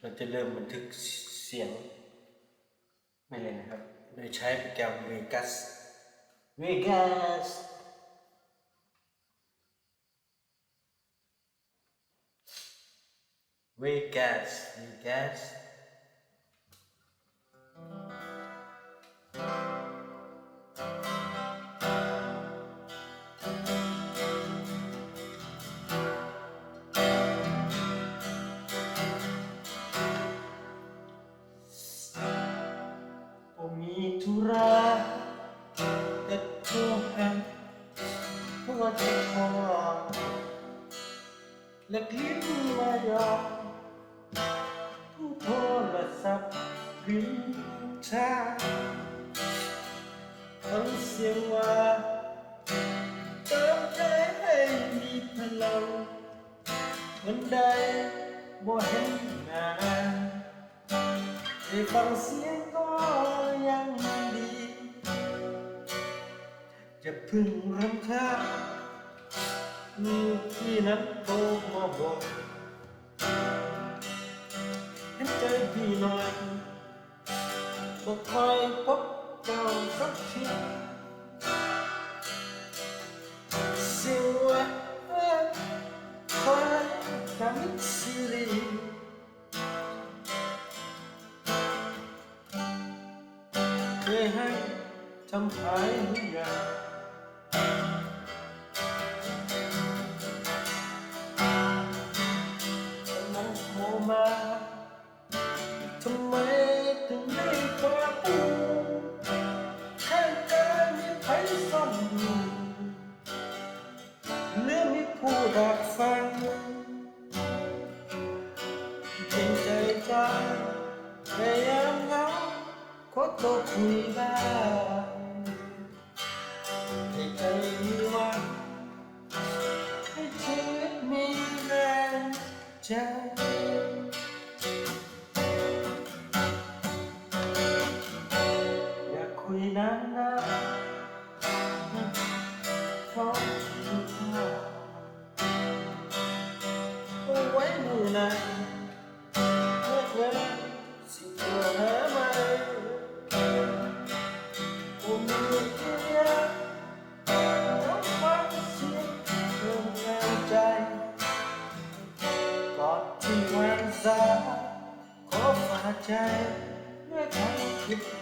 เราจะเริ่มบันทึกเสียงไม่เลยนะครับ โดยใช้โปรแกรม Vegas Vegas เวกัสเวกัส ธุระแต่โทรหาหัวใจคอและคลิ้นมายอมผู้โทรศัพท์ริมทางฟังเสียงว่าเติมใจให้มีพลังวันใดบ่เห็นหน้าได้ฟังเสียงก็ยัง จะพึ่งรำคาญลูกที่นั้นโตมาบอกเห็นใจพี่หน่อยบ่คอยพบเจ้าสักทีสียงว่าคอยทำให้ซีรีส์เคยให้ ทำหายหรือยังกำลังโทรมาทำไมถึงไม่กล้าพูดข้างกายมีไผ่ซ่อนอยู่หรือมีผู้ดักฟังเพียงใจจ้าพยายามเหงาขอโทษคุยบ้าง อยากคุยนานนะเพราะคิดว่าเอาไว้มือไหน ใจ เมื่อใครคิด